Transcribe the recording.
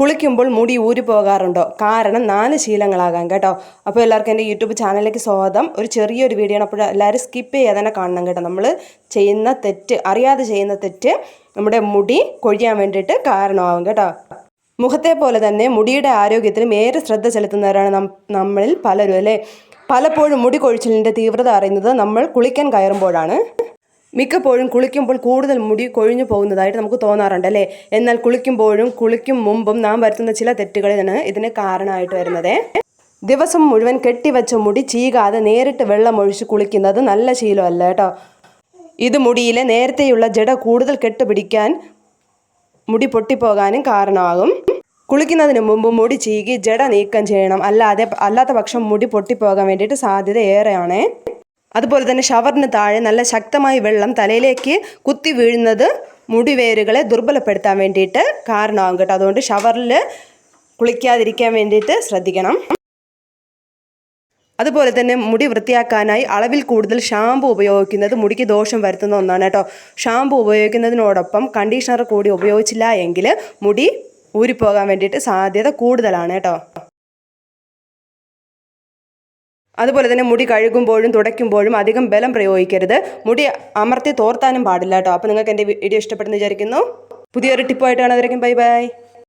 കുളിക്കുമ്പോൾ മുടി ഊരി പോകാറുണ്ടോ? കാരണം നാല് ശീലങ്ങളാകാം കേട്ടോ. അപ്പോൾ എല്ലാവർക്കും എന്റെ യൂട്യൂബ് ചാനലിലേക്ക് സ്വാഗതം. ഒരു ചെറിയൊരു വീഡിയോ ആണ്. അപ്പോൾ എല്ലാവരും സ്കിപ്പ് ചെയ്യാതെ തന്നെ കാണണം കേട്ടോ. നമ്മൾ ചെയ്യുന്ന തെറ്റ് അറിയാതെ ചെയ്യുന്ന തെറ്റ് നമ്മുടെ മുടി കൊഴിയാൻ വേണ്ടിയിട്ട് കാരണമാകും കേട്ടോ. മുഖത്തെ പോലെ തന്നെ മുടിയുടെ ആരോഗ്യത്തിനും ഏറെ ശ്രദ്ധ ചെലുത്തുന്നവരാണ് നമ്മളിൽ പലരും അല്ലേ? പലപ്പോഴും മുടി കൊഴിച്ചിലിന്റെ തീവ്രത അറിയുന്നത് നമ്മൾ കുളിക്കാൻ കയറുമ്പോഴാണ്. മിക്കപ്പോഴും കുളിക്കുമ്പോൾ കൂടുതൽ മുടി കൊഴിഞ്ഞു പോകുന്നതായിട്ട് നമുക്ക് തോന്നാറുണ്ട് അല്ലേ? എന്നാൽ കുളിക്കുമ്പോഴും കുളിക്കും മുമ്പും നാം വരുത്തുന്ന ചില തെറ്റുകളാണ് ഇതിന് കാരണമായിട്ട് വരുന്നത്. ദിവസം മുഴുവൻ കെട്ടിവെച്ച മുടി ചീകാതെ നേരിട്ട് വെള്ളം ഒഴിച്ച് കുളിക്കുന്നത് നല്ല ശീലമല്ല കേട്ടോ. ഇത് മുടിയിലെ നേരത്തെയുള്ള ജട കൂടുതൽ കെട്ടുപിടിക്കാൻ മുടി പൊട്ടിപ്പോകാനും കാരണമാകും. കുളിക്കുന്നതിന് മുമ്പ് മുടി ചീകി ജട നീക്കം ചെയ്യണം. അല്ലാതെ അല്ലാത്ത പക്ഷം മുടി പൊട്ടിപ്പോകാൻ വേണ്ടിയിട്ട് സാധ്യത ഏറെയാണ്. അതുപോലെ തന്നെ ഷവറിന് താഴെ നല്ല ശക്തമായ വെള്ളം തലയിലേക്ക് കുത്തി വീഴുന്നത് മുടിവേരുകളെ ദുർബലപ്പെടുത്താൻ വേണ്ടിയിട്ട് കാരണമാകും കേട്ടോ. അതുകൊണ്ട് ഷവറിൽ കുളിക്കാതിരിക്കാൻ വേണ്ടിയിട്ട് ശ്രദ്ധിക്കണം. അതുപോലെ തന്നെ മുടി വൃത്തിയാക്കാനായി അളവിൽ കൂടുതൽ ഷാമ്പു ഉപയോഗിക്കുന്നത് മുടിക്ക് ദോഷം വരുത്തുന്ന ഒന്നാണ് കേട്ടോ. ഷാമ്പു ഉപയോഗിക്കുന്നതിനോടൊപ്പം കണ്ടീഷണർ കൂടി ഉപയോഗിച്ചില്ല എങ്കിൽ മുടി ഊരിപ്പോകാൻ വേണ്ടിയിട്ട് സാധ്യത കൂടുതലാണ് കേട്ടോ. അതുപോലെ തന്നെ മുടി കഴുകുമ്പോഴും തുടയ്ക്കുമ്പോഴും അധികം ബലം പ്രയോഗിക്കരുത്. മുടി അമർത്തി തോർത്താനും പാടില്ല കേട്ടോ. അപ്പോൾ നിങ്ങൾക്ക് എന്റെ വീഡിയോ ഇഷ്ടപ്പെടുന്നു വിചാരിക്കുന്നു. പുതിയൊരു ടിപ്പായിട്ടാണ് കാണാതിരിക്കും ബൈ ബൈ.